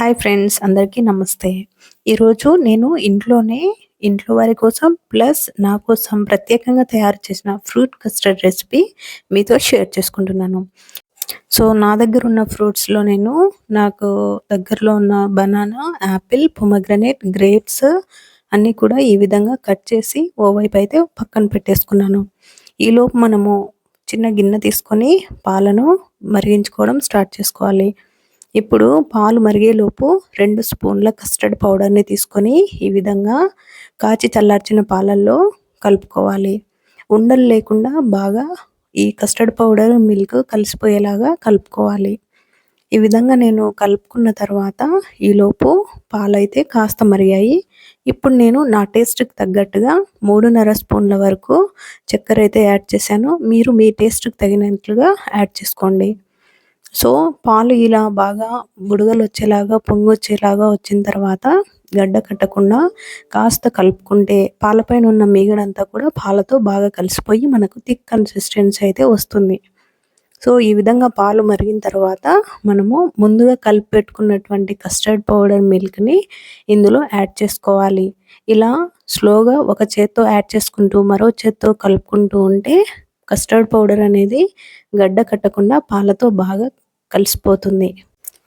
Hi friends అందరికీ నమస్తే. ఈరోజు నేను ఇంట్లోనే ఇంట్లో వారి కోసం ప్లస్ నా కోసం ప్రత్యేకంగా తయారు చేసిన ఫ్రూట్ కస్టర్డ్ రెసిపీ మీతో షేర్ చేసుకుంటున్నాను. సో నా దగ్గర ఉన్న ఫ్రూట్స్లో నేను నాకు దగ్గరలో ఉన్న బనానా యాపిల్ పొమగ్రనేట్ గ్రేప్స్ అన్నీ కూడా ఈ విధంగా కట్ చేసి ఓవైపు అయితే పక్కన పెట్టేసుకున్నాను. ఈలోపు మనము చిన్న గిన్నె తీసుకొని పాలను మరిగించుకోవడం స్టార్ట్ చేసుకోవాలి. ఇప్పుడు పాలు మరిగేలోపు రెండు స్పూన్ల కస్టర్డ్ పౌడర్ని తీసుకొని ఈ విధంగా కాచి చల్లార్చిన పాలల్లో కలుపుకోవాలి. ఉండలు లేకుండా బాగా ఈ కస్టర్డ్ పౌడర్ మిల్క్ కలిసిపోయేలాగా కలుపుకోవాలి. ఈ విధంగా నేను కలుపుకున్న తర్వాత ఈలోపు పాలైతే కాస్త మరిగాయి. ఇప్పుడు నేను నా టేస్ట్కి తగ్గట్టుగా మూడున్నర స్పూన్ల వరకు చక్కెర అయితే యాడ్ చేశాను. మీరు మీ టేస్ట్కి తగినట్లుగా యాడ్ చేసుకోండి. సో పాలు ఇలా బాగా బుడగలు వచ్చేలాగా పొంగు వచ్చేలాగా వచ్చిన తర్వాత గడ్డ కట్టకుండా కాస్త కలుపుకుంటే పాలపైన ఉన్న మీగడంతా కూడా పాలతో బాగా కలిసిపోయి మనకు థిక్ కన్సిస్టెన్సీ అయితే వస్తుంది. సో ఈ విధంగా పాలు మరిగిన తర్వాత మనము ముందుగా కలిపి పెట్టుకున్నటువంటి కస్టర్డ్ పౌడర్ మిల్క్ని ఇందులో యాడ్ చేసుకోవాలి. ఇలా స్లోగా ఒక చేత్తో యాడ్ చేసుకుంటూ మరో చేత్తో కలుపుకుంటూ ఉంటే కస్టర్డ్ పౌడర్ అనేది గడ్డ కట్టకుండా పాలతో బాగా కలిసిపోతుంది.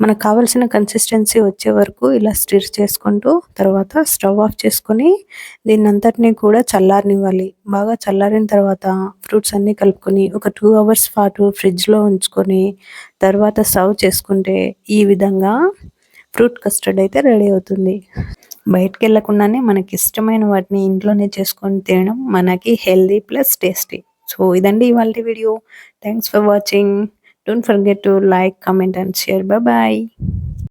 మనకు కావాల్సిన కన్సిస్టెన్సీ వచ్చే వరకు ఇలా స్టిర్ చేసుకుంటూ తర్వాత స్టవ్ ఆఫ్ చేసుకొని దీన్ని అంతటినీ కూడా చల్లారనివ్వాలి. బాగా చల్లారిన తర్వాత ఫ్రూట్స్ అన్నీ కలుపుకొని ఒక టూ అవర్స్ పాటు ఫ్రిడ్జ్లో ఉంచుకొని తర్వాత సర్వ్ చేసుకుంటే ఈ విధంగా ఫ్రూట్ కస్టర్డ్ అయితే రెడీ అవుతుంది. బయటకు వెళ్ళకుండానే మనకి ఇష్టమైన వాటిని ఇంట్లోనే చేసుకొని తినడం మనకి హెల్దీ ప్లస్ టేస్టీ సో ఇదండి ఇవాళ video thanks for watching don't forget to like comment and share bye